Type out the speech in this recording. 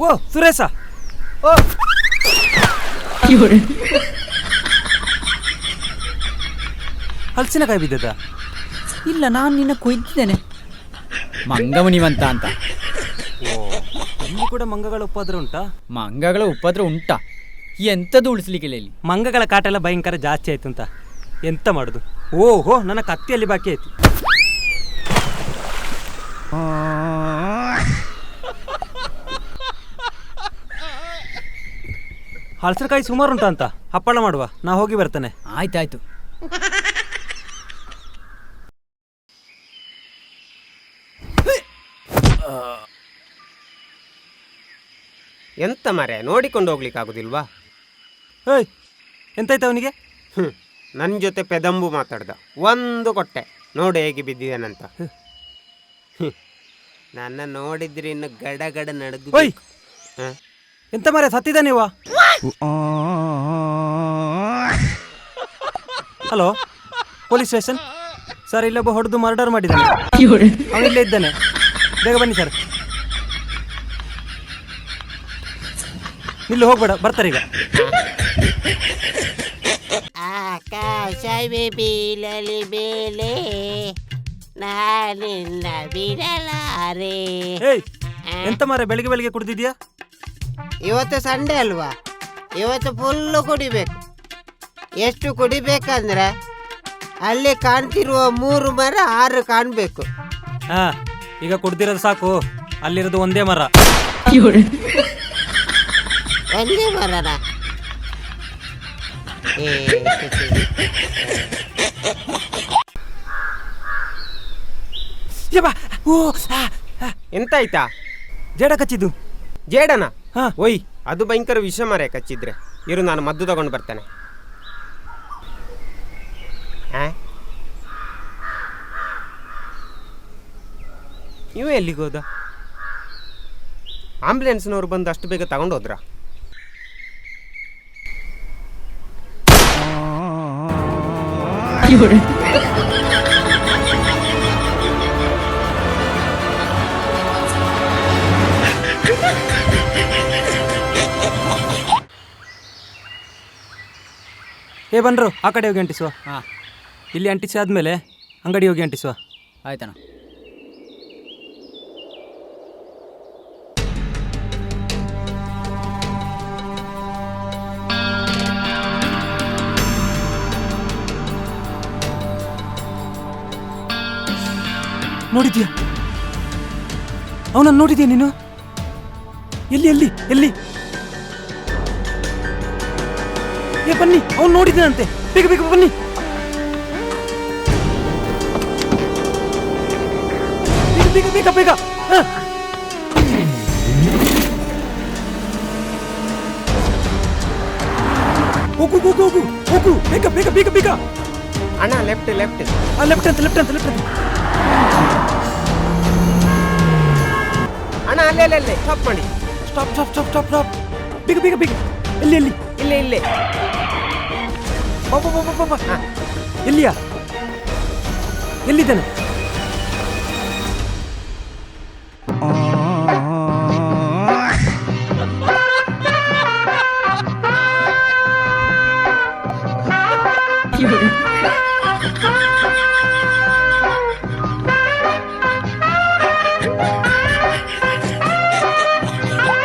ಓ ಸುರೇಶ. ಓ. ಹಲಸಿನಕಾಯಿ ಬಿದ್ದದ? ಇಲ್ಲ ನಾನು ನಿನ್ನ ಕೊಯ್ದಿದ್ದೇನೆ. ಮಂಗಮುನಿವಂತ ಅಂತ. ಇಲ್ಲಿ ಕೂಡ ಮಂಗಗಳ ಉಪದ್ರ ಉಂಟಾ? ಮಂಗಗಳ ಉಪದ್ರ ಉಂಟಾ. ಎಂಥದ್ದು ಉಳಿಸ್ಲಿಕ್ಕಿಲ್ಲ ಇಲ್ಲಿ? ಮಂಗಗಳ ಕಾಟ ಎಲ್ಲ ಭಯಂಕರ ಜಾಸ್ತಿ ಆಯ್ತು ಅಂತ. ಎಂತ ಮಾಡುದು? ಓಹೋ ನನ್ನ ಕತ್ತಿಯಲ್ಲಿ ಬಾಕಿ ಆಯ್ತು. ಹಲಸಿನಕಾಯಿ ಸುಮಾರು ಉಂಟಾ ಅಂತ. ಹಪ್ಪಳ ಮಾಡುವ. ನಾ ಹೋಗಿ ಬರ್ತೇನೆ. ಆಯ್ತಾಯ್ತು. ಎಂತ ಮರೆ ನೋಡಿಕೊಂಡು ಹೋಗ್ಲಿಕ್ಕಾಗೋದಿಲ್ವಾ? ಏಯ್ ಎಂತಾಯ್ತು ಅವನಿಗೆ? ಹ್ಮ್ ನನ್ನ ಜೊತೆ ಪೆದಂಬು ಮಾತಾಡ್ದ. ಒಂದು ಕೊಟ್ಟೆ. ನೋಡು ಹೇಗೆ ಬಿದ್ದಿದ್ದಾನಂತ ಹ್ಮ್. ನನ್ನ ನೋಡಿದ್ರೆ ಇನ್ನು ಗಡ ಗಡ ನಡಗು ಓಯ್ ಎಂತ ಮರೆ ಸತ್ತಿದ ನೀವ? ಹಲೋ ಪೊಲೀಸ್ ಸ್ಟೇಷನ್ ಸರ್ ಇಲ್ಲೊಬ್ಬ ಹೊಡೆದು ಮರ್ಡರ್ ಮಾಡಿದ್ದಾನೆ. ಅವನು ಇಲ್ಲೇ ಇದ್ದಾನೆ. ಬೇಗ ಬನ್ನಿ ಸರ್ ಇಲ್ಲಿ ಹೋಗ್ಬೇಡ ಬರ್ತಾರೆ ಈಗ. ಆಕಾಶವೇ ಬೀಳಲಿ ಬೇಲೆ ನಾನಿಲ್ಲ ಬಿಡಲಾರೆ. ಏಯ್ ಎಂತ ಮಾರೆ ಬೆಳಿಗ್ಗೆ ಬೆಳಿಗ್ಗೆ ಕುಡ್ದಿದ್ಯಾ ಇವತ್ತು ಸಂಡೆ ಅಲ್ವಾ? ಇವತ್ತು ಫುಲ್ಲು ಕುಡಿಬೇಕು. ಎಷ್ಟು ಕುಡಿಬೇಕಂದ್ರೆ ಅಲ್ಲಿ ಕಾಣ್ತಿರುವ ಮೂರು ಮರ ಆರು ಕಾಣಬೇಕು. ಹಾ ಈಗ ಕುಡ್ದಿರೋದು ಸಾಕು. ಅಲ್ಲಿರೋದು ಒಂದೇ ಮರ. ಒಂದೇ ಮರನ? ಏ, ಜೇಡ ಕಚ್ಚಿದ್ದು. ಜೇಡನ? ಹಾ. ಒಯ್ ಅದು ಭಯಂಕರ ವಿಷ ಮರೆ ಕಚ್ಚಿದ್ರೆ. ಇರು ನಾನು ಮದ್ದು ತಗೊಂಡು ಬರ್ತೇನೆ. ನೀವು ಇವ ಎಲ್ಲಿಗೆ ಹೋದ? ಆಂಬುಲೆನ್ಸ್ನವ್ರು ಬಂದು ಅಷ್ಟು ಬೇಗ ತಗೊಂಡು ಹೋದ್ರ? ಏ ಬನ್ರು ಆ ಕಡೆ ಹೋಗಿ ಅಂಟಿಸುವ. ಹಾಂ. ಇಲ್ಲಿ ಅಂಟಿಸಿ ಆದಮೇಲೆ ಅಂಗಡಿ ಹೋಗಿ ಅಂಟಿಸುವ. ಆಯ್ತಣ್ಣ. ನೋಡಿದ್ಯಾ? ಅವನನ್ನು ನೋಡಿದ್ಯಾ ನೀನು? ಎಲ್ಲಿ ಎಲ್ಲಿ ಎಲ್ಲಿ? ಏ ಬನ್ನಿ ಅವ್ನು ನೋಡಿದ್ದಾನಂತೆ ಬೇಗ ಬೇಗ ಬನ್ನಿ. ಬೇಗ ಬೇಗ ಬೇಗ ಬೇಗ. ಹ. ಹೋಗು ಹೋಗು ಹೋಗು ಹೋಗು. ಬೇಗ ಬೇಗ ಬೇಗ ಬೇಗ. ಅಣ್ಣ ಲೆಫ್ಟ್ ಲೆಫ್ಟ್ ಆ ಲೆಫ್ಟ್ ಅಂತ ಲೆಫ್ಟ್ ಅಂತ ಲೆಫ್ಟ್ ಅಂತ. ಅಣ್ಣ ಅಲ್ಲೇ ಅಲ್ಲೇ ಅಲ್ಲೇ. ಸ್ಟಾಪ್ ಮಾಡಿ. Stop stop stop stop stop ಬೇಗ ಬೇಗ ಬೇಗ. ಇಲ್ಲಿ ಇಲ್ಲಿ ಇಲ್ಲೇ ಇಲ್ಲೇ. ಎಲ್ಲಿಯಾ? ಎಲ್ಲಿದ್ದಾನೆ?